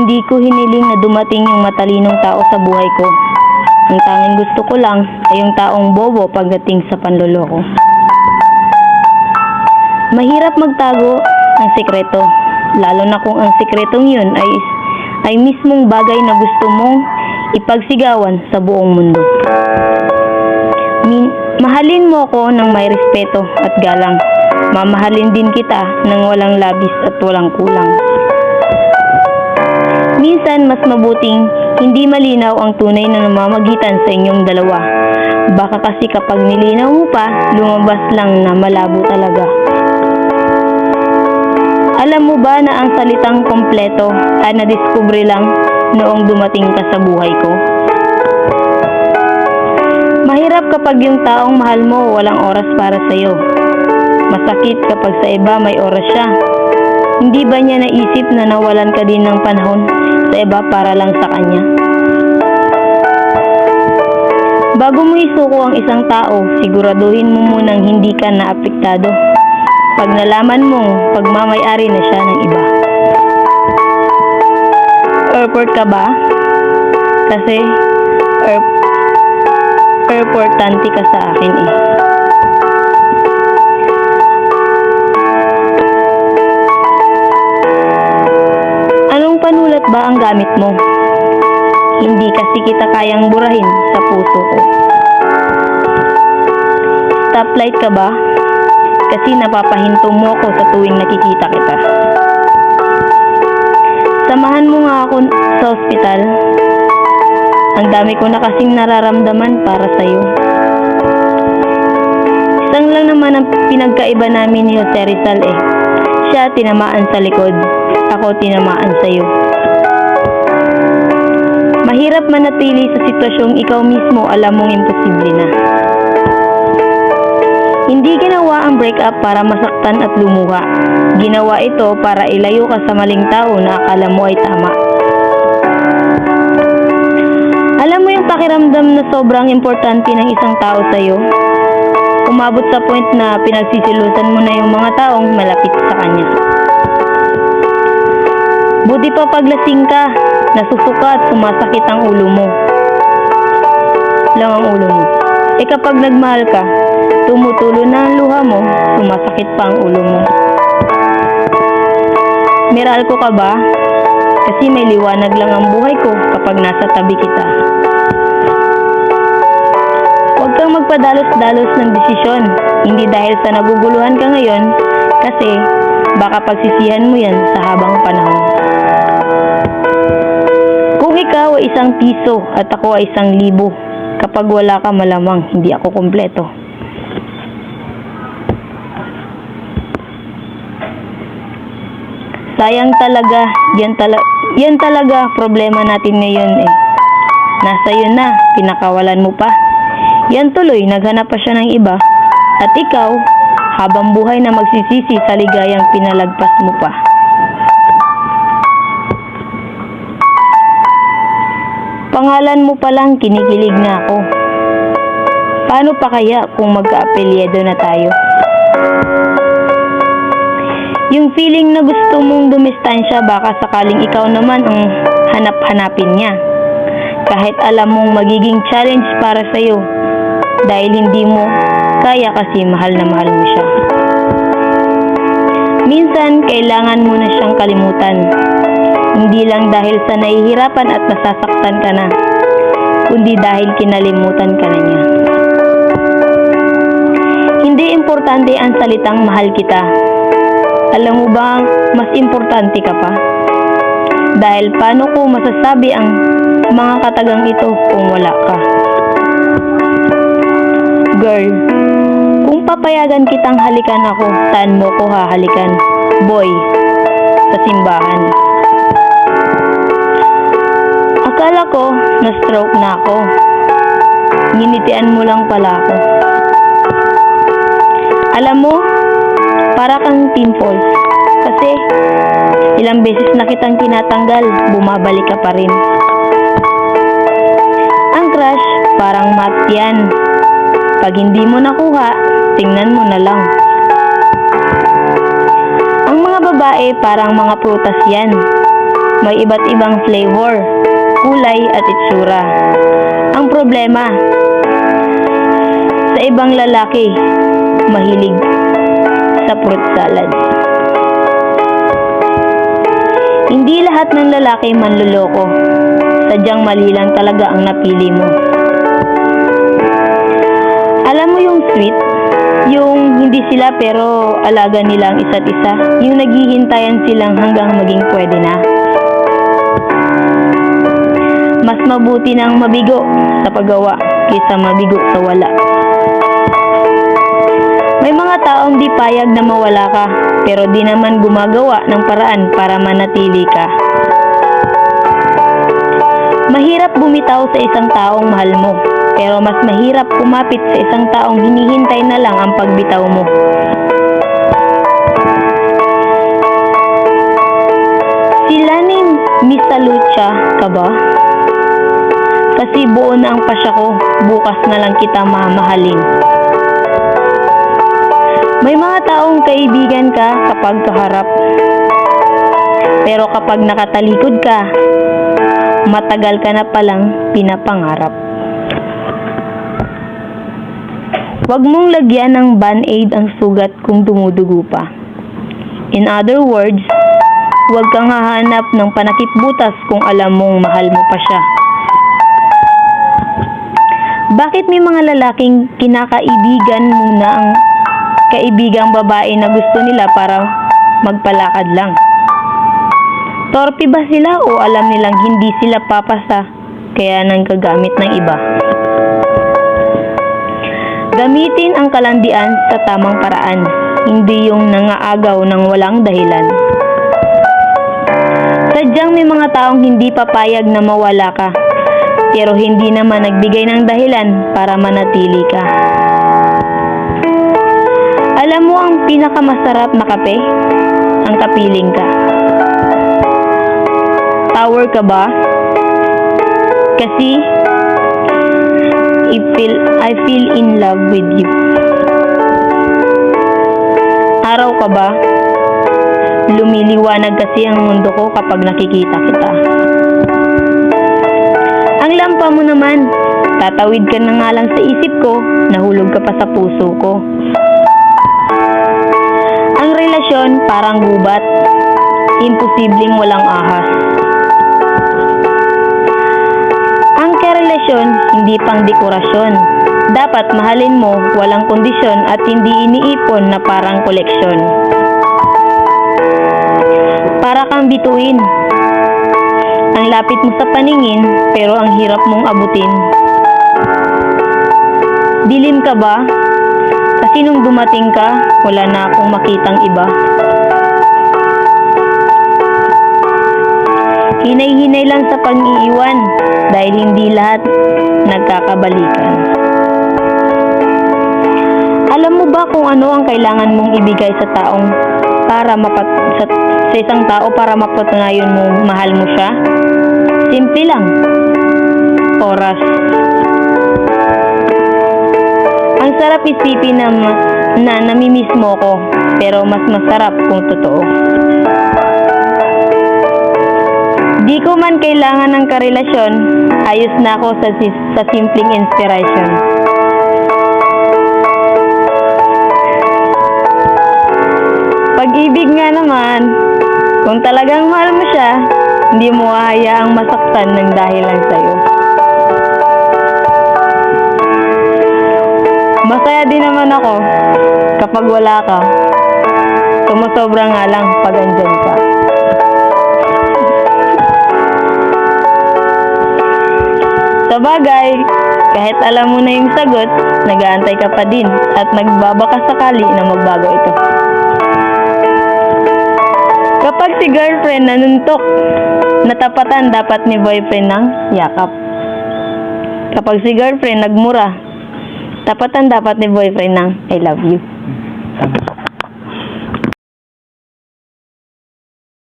Hindi ko hiniling na dumating yung matalinong tao sa buhay ko. Ang tanging gusto ko lang ay yung taong bobo pagdating sa panloloko. Mahirap magtago ang sikreto, lalo na kung ang sikretong yun ay, ay mismong bagay na gusto mong ipagsigawan sa buong mundo. Min- mahalin mo ko ng may respeto at galang. Mamahalin din kita ng walang labis at walang kulang. Minsan, mas mabuting hindi malinaw ang tunay na namamagitan sa inyong dalawa. Baka kasi kapag nilinaw mo pa, lumabas lang na malabo talaga. Alam mo ba na ang salitang kompleto ay nadiskubre lang noong dumating ka sa buhay ko? Mahirap kapag yung taong mahal mo walang oras para sa'yo. Masakit kapag sa iba may oras siya. Hindi ba niya naisip na nawalan ka din ng panahon sa iba para lang sa kanya? Bago mo isuko ang isang tao, siguraduhin mo munang hindi ka naapektado. Pag nalaman mong pagmamayari na siya ng iba. Airport ka ba? Kasi, air, importante ka sa akin eh. Ba ang gamit mo? Hindi kasi kita kayang burahin sa puso ko. Stoplight ka ba? Kasi napapahinto mo ako sa tuwing nakikita kita. Samahan mo nga ako sa ospital. Ang dami ko na kasing nararamdaman para sa'yo. Isang lang naman ang pinagkaiba namin ni Jose Rizal eh. Siya tinamaan sa likod, ako tinamaan sa'yo. Mahirap manatili sa sitwasyong ikaw mismo alam mong imposible na. Hindi ginawa ang breakup para masaktan at lumuha. Ginawa ito para ilayo ka sa maling tao na akala mo ay tama. Alam mo yung pakiramdam na sobrang importante ng isang tao sa'yo? Umabot sa point na pinagsisilusan mo na yung mga taong malapit sa kanya. Buti pa paglasing ka, nasusuka at sumasakit ang ulo mo. Lang ang ulo mo. E kapag nagmahal ka, tumutulo na ang luha mo, sumasakit pa ang ulo mo. Miral ko ka ba? Kasi may liwanag lang ang buhay ko kapag nasa tabi kita. Huwag kang magpadalos-dalos ng desisyon. Hindi dahil sa naguguluhan ka ngayon, kasi baka pagsisihan mo yan sa habang panahon. Isang piso at ako ay isang libo, kapag wala ka malamang, hindi ako kompleto. Sayang talaga, yan, tala yan talaga problema natin ngayon eh. Nasa yun na, pinakawalan mo pa. Yan tuloy, naghanap pa siya ng iba. At ikaw, habang buhay na magsisisi sa ligayang pinalagpas mo pa. Pangalan mo pa lang kinikilig na ako. Paano pa kaya kung magka-apelyedo na tayo? Yung feeling na gusto mong dumistansya baka sakaling ikaw naman ang hanap-hanapin niya. Kahit alam mong magiging challenge para sa'yo dahil hindi mo kaya kasi mahal na mahal mo siya. Minsan, kailangan mo na siyang kalimutan. Hindi lang dahil sa nahihirapan at nasasaktan ka na, kundi dahil kinalimutan ka na niya. Hindi importante ang salitang mahal kita. Alam mo ba, mas importante ka pa? Dahil paano ko masasabi ang mga katagang ito kung wala ka? Girl, kung papayagan kitang halikan ako, saan mo ko hahalikan? Boy, sa simbahan. Na-stroke na ako. Nginitian mo lang pala ako. Alam mo, para kang pimples. Kasi, ilang beses na kitang tinatanggal, bumabalik ka pa rin. Ang crush, parang mat yan. Pag hindi mo nakuha, tingnan mo na lang. Ang mga babae, parang mga prutas yan. may iba't ibang flavor, kulay at itsura. Ang problema, sa ibang lalaki, mahilig sa fruit salad. Hindi lahat ng lalaki manluloko. Sadyang mali lang talaga ang napili mo. Alam mo yung sweet? Yung hindi sila pero alaga nila ang isa't isa. Yung naghihintayan silang hanggang maging pwede na. Mas mabuti ng mabigo sa paggawa kaysa mabigo sa wala. May mga taong di payag na mawala ka, pero di naman gumagawa ng paraan para manatili ka. Mahirap bumitaw sa isang taong mahal mo, pero mas mahirap kumapit sa isang taong hinihintay na lang ang pagbitaw mo. Sila ni Misa Lucha ka ba? Kasi buo na ang pasya ko, bukas na lang kita mamahalin. May mga taong kaibigan ka kapag kaharap. Pero kapag nakatalikod ka, matagal ka na palang pinapangarap. Huwag mong lagyan ng band-aid ang sugat kung dumudugo pa. In other words, huwag kang hahanap ng panakip butas kung alam mong mahal mo pa siya. Bakit may mga lalaking kinakaibigan muna ang kaibigang babae na gusto nila para magpalakad lang? Torpe ba sila o alam nilang hindi sila papasa kaya nang gagamit ng iba? Gamitin ang kalandian sa tamang paraan, hindi yung nangaagaw ng walang dahilan. Sadyang may mga taong hindi papayag na mawala ka, pero hindi naman nagbigay ng dahilan para manatili ka. Alam mo ang pinakamasarap na kape? Ang kapiling ka. Tower ka ba? Kasi I feel, I feel in love with you. Araw ka ba? Lumiliwanag kasi ang mundo ko kapag nakikita kita. Ang lampa mo naman, tatawid ka na nga lang sa isip ko, nahulog ka pa sa puso ko. Ang relasyon parang gubat, imposibleng walang ahas. Ang karelasyon hindi pang dekorasyon. Dapat mahalin mo walang kondisyon at hindi iniipon na parang koleksyon. Para kang bituin. Ang lapit mo sa paningin pero ang hirap mong abutin. Dilim ka ba? Kasi nung dumating ka, wala na akong makitang iba. Hinay-hinay lang sa pang-iiwan dahil hindi lahat nagkakabalikan. Alam mo ba kung ano ang kailangan mong ibigay sa taong para mapat sa, sa isang tao para mapatunayan mo mahal mo siya? Simple lang. Oras. Ang sarap isipin na, na namimiss mo ko, pero mas masarap kung totoo. Di ko man kailangan ng karelasyon, ayos na ako sa, sa simpleng inspiration. Pag-ibig nga naman, kung talagang mahal mo siya, hindi mo hahayaang masaktan ng dahil lang sa'yo. Masaya din naman ako kapag wala ka. Sumusobra nga lang pag andyan ka. Sa bagay, kahit alam mo na yung sagot, nag-aantay ka pa din at nagbabaka sakali na magbago ito. Kapag si girlfriend nanuntok, natapatan dapat ni boyfriend ng yakap. Kapag si girlfriend nagmura, tapatan dapat ni boyfriend ng I love you.